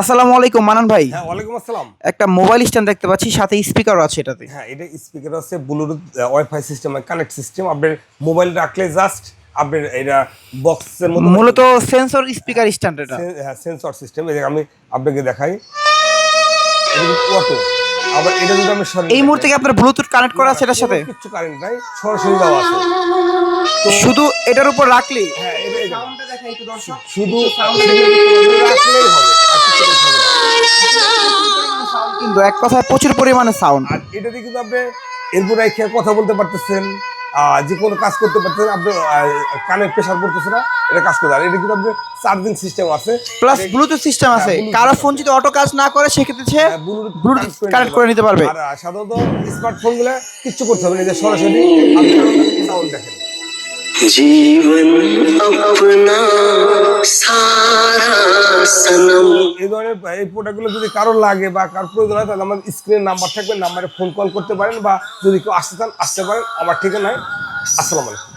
আসসালামু আলাইকুম মানান ভাই। হ্যাঁ ওয়ালাইকুম আসসালাম। একটা মোবাইল স্ট্যান্ড দেখতে পাচ্ছি সাথে স্পিকারও আছে এটাতে। হ্যাঁ এটা স্পিকার আছে Bluetooth wifi system connect system আপনার মোবাইল রাখলে জাস্ট আপনার এটা বক্সের মধ্যে মূলত সেন্সর স্পিকার স্ট্যান্ড এটা। হ্যাঁ সেন্সর সিস্টেম এই যে আমি আপনাকে দেখাই। অটো আবার এটা যদি আমি এই মুহূর্তে কি আপনার ব্লুটুথ কানেক্ট করা আছে এটার সাথে? কিছু কারেন্ট নাই সরাসরি দেওয়া আছে। তো শুধু এটার উপর রাখলেই। হ্যাঁ শুধু রাখলেই হবে। আর কিছু করতে হবে না। কিন্তু এক কথায় প্রচুর পরিমাণে সাউন্ড আর এটাতে কিন্তু আপনি এরপর রেখে কথা বলতে পারতেছেন আহ, যে কোনো কাজ করতে পারতেছেন আপনি কানের প্রেশার পড়তেছে না এটা কাজ করতে আর এটা কিন্তু আপনি চার্জিং সিস্টেম আছে প্লাস ব্লুটুথ সিস্টেম আছে হ্যাঁ, Bluetooth কারো ফোন যদি অটো কাজ না করে সেক্ষেত্রে সে হ্যাঁ, Bluetooth ব্লুটুথ connect কানেক্ট করে নিতে পারবে আর আহ, সাধারণত স্মার্টফোন গুলো কিচ্ছু করতে হবে না এই যে সরাসরি আপনি সাউন্ড দেখেন जीवन अपना सारा এই ধরনের এই প্রোডাক্টগুলো যদি কারও লাগে বা কারোর প্রয়োজন হয়, তাহলে আমার স্ক্রিনের নাম্বার থাকবে নাম্বারে ফোন কল করতে পারেন বা যদি কেউ আসতে চান, আসতে পারেন। আমার ঠিকানায়। আসসালামু আলাইকুম।